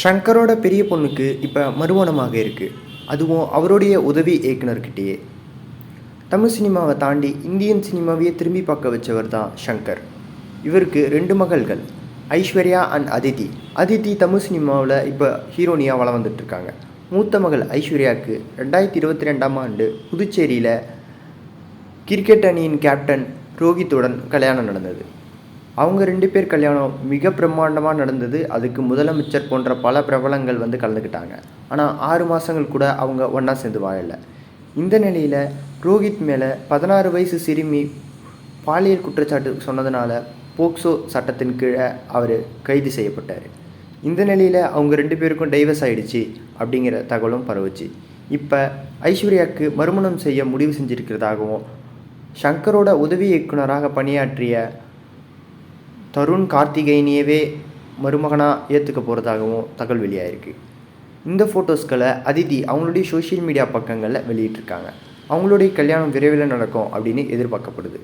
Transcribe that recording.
ஷங்கரோட பெரிய பொண்ணுக்கு இப்போ மறுமணமாக இருக்குது அதுவும் அவருடைய உதவி இயக்குனர்கிட்டயே. தமிழ் சினிமாவை தாண்டி இந்தியன் சினிமாவையே திரும்பி பார்க்க வச்சவர் தான் ஷங்கர். இவருக்கு ரெண்டு மகள்கள் ஐஸ்வர்யா அண்ட் அதித்தி அதித்தி தமிழ் சினிமாவில் இப்போ ஹீரோனியாக வளம் வந்துட்டுருக்காங்க. மூத்த மகள் ஐஸ்வர்யாவுக்கு ரெண்டாயிரத்தி இருபத்தி ரெண்டாம் ஆண்டு புதுச்சேரியில் கிரிக்கெட் அணியின் கேப்டன் ரோஹித்துடன் கல்யாணம் நடந்தது. அவங்க ரெண்டு பேர் கல்யாணம் மிக பிரம்மாண்டமாக நடந்தது. அதுக்கு முதலமைச்சர் போன்ற பல பிரபலங்கள் வந்து கலந்துக்கிட்டாங்க. ஆனால் ஆறு மாதங்கள் கூட அவங்க ஒன்றா சேர்ந்து வாழலை. இந்த நிலையில் ரோஹித் மேலே பதினாறு வயசு சிறுமி பாலியல் குற்றச்சாட்டு சொன்னதுனால போக்சோ சட்டத்தின் கீழே அவர் கைது செய்யப்பட்டார். இந்த நிலையில் அவங்க ரெண்டு பேருக்கும் டைவர்ஸ் ஆகிடுச்சு அப்படிங்கிற தகவலும் பரவுச்சு. இப்போ ஐஸ்வர்யாவுக்கு மறுமணம் செய்ய முடிவு செஞ்சிருக்கிறதாகவும் ஷங்கரோட உதவி இயக்குனராக பணியாற்றிய தருண் கார்த்திகேயனையவே மருமகனாக ஏற்றுக்க போகிறதாகவும் தகவல் வெளியாகிருக்கு இந்த ஃபோட்டோஸ்களை அதிதி அவங்களுடைய சோஷியல் மீடியா பக்கங்களில் வெளியிட்டிருக்காங்க. அவங்களுடைய கல்யாணம் விரைவில் நடக்கும் அப்படின்னு எதிர்பார்க்கப்படுது.